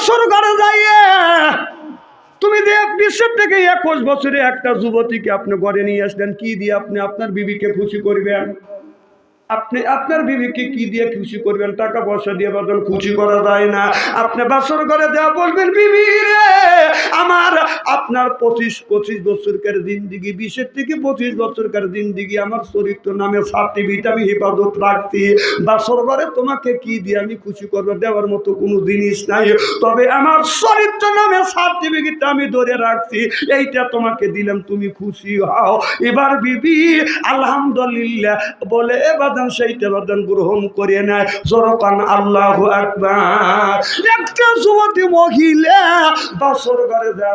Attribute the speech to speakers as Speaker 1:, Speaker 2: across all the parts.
Speaker 1: বাসর যাইয়ে, তুমি যে বিশ্বের থেকে একুশ বছরে একটা যুবতীকে আপনি ঘরে নিয়ে আসলেন, কি দিয়ে আপনি আপনার বিবিকে খুশি করবেন? আপনি, আপনার বিবিকে কি দিয়ে খুশি করবেন? টাকা পয়সা দিয়ে বদল খুশি করা যায় না। আপনি বাসর করে দেওয়া বলবেন, বিবি রে, আমার, আপনার পঁচিশ পঁচিশ বছরকার জিন্দিগি, বিশের থেকে পঁচিশ বছরকার জিন্দিগি, আমার চরিত্র নামে সার্টিফিকেট আমি হেফাজত রাখছি। বাসর ঘরে তোমাকে কি দিয়ে আমি খুশি করব দেওয়ার মতো কোনো জিনিস নাই। তবে আমার চরিত্র নামে সার্টিফিকেট আমি ধরে রাখছি। এইটা তোমাকে দিলাম, তুমি খুশি হও। এবার বিবি আলহামদুলিল্লাহ বলে, এবার সেইটা বাদান গ্রহণ করে নেয়। জরকান আল্লাহ আকবার। একটা যুবতী মহিলা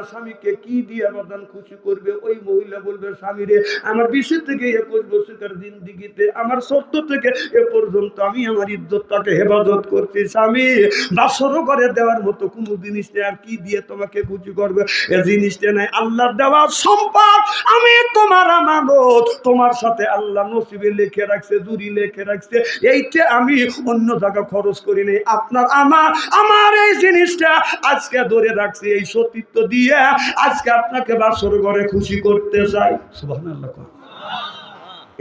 Speaker 1: স্বামীকে কি দিয়ে খুশি করবে? ওই মহিলা বলবে আমার থেকে একুশ আমার সত্য থেকে এ পর্যন্ত আমি আমার ইজ্জতটাকে হেফাজত করছি। স্বামী, বাসর ঘরে দেওয়ার মতো কোনো জিনিস নেই, আর কি দিয়ে তোমাকে খুশি করবে? এ জিনিসটা নাই, আল্লাহর দেওয়া সম্পদ। আমি তোমার আমানত, তোমার সাথে আল্লাহ নসিবে লিখে রাখছে জুরি লিখে রাখছে, এইটা আমি অন্য জায়গা খরচ করি নাই। আপনার আমার আমার এই জিনিসটা আজকে ধরে রাখছি, এই সতীত্ব দিয়ে আজকে আপনাকে বাসর ঘরে খুশি করতে চাই।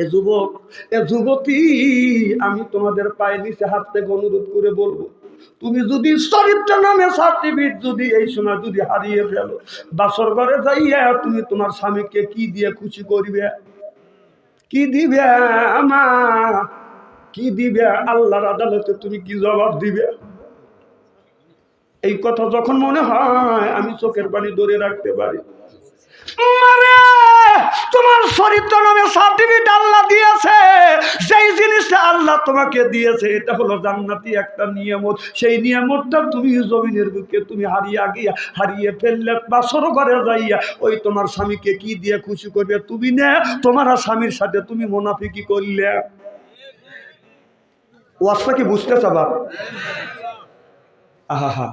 Speaker 1: এ যুবক, এ যুবতী, আমি তোমাদের পায়ে নিচে হাত থেকে অনুরোধ করে বলব, তুমি যদি চরিত্র নামে সার্টিফিকেট যদি এই সময় যদি হারিয়ে ফেলো, বাসর ঘরে যাইয়া তুমি তোমার স্বামীকে কি দিয়ে খুশি করবে? কি দিবে আমা? কি দিবে আল্লাহর আদালতে তুমি কি জবাব দিবে? এই কথা যখন মনে হয় আমি চোখের পানি ধরে রাখতে পারি। মারে, তোমার চরিত্র নামে সার্টিফিকেট আল্লাহ দিয়েছে। সেই জিনিসটা আল্লাহ তোমাকে দিয়েছে, এটা হলো জান্নাতি একটা নিয়ামত। সেই নিয়ামতটা তুমি জমিনের বুকে তুমি হারিয়ে গিয়া হারিয়ে ফেললে বাসর ঘরে যাইয়া ওই তোমার স্বামীকে কি দিয়ে খুশি করবে তুমি নে, তোমার স্বামীর সাথে তুমি মোনাফিকি করলে? ওয়াজটা কি বুঝতে চাবা আহা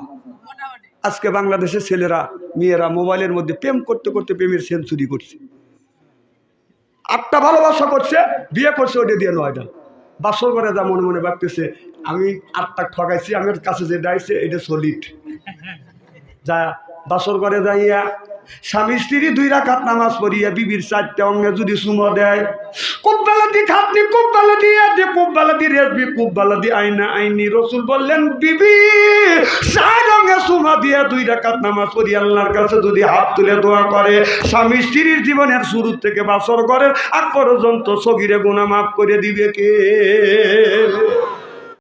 Speaker 1: আজকে বাংলাদেশের ছেলেরা, মেয়েরা মোবাইলের মধ্যে প্রেম করতে করতে প্রেমের সেঞ্চুরি করছে। আটটা ভালোবাসা করছে, বিয়ে করছে ওটা দিয়ে নয়টা বাসর করে যা মনে মনে ভাবতেছে, আমি আটটা ঠকাইছি আমার কাছে যে আইছে, এটা সলিড যা বাসর করে যাইয়া স্বামী স্ত্রী দুই রাখাত নামাজ পড়িয়া বিবির চারটে অঙ্গে যদি সুমো দেয় খুব বেলা দি খাতনি খুব বেলা দিয়ে খুব বেলা দি রেসবি খুব বেলা দি আইনা আইনি। রসুল বললেন, বিবি, চার অঙ্গে সুমা দিয়ে দুই রাখাত নামাজ পড়ি আল্লাহর কাছে যদি হাত তুলে দোয়া করে, স্বামী স্ত্রীর জীবনের শুরু থেকে বাসর করেন আগ পর্যন্ত সগিরে গুণা মাফ করে দিবে কে?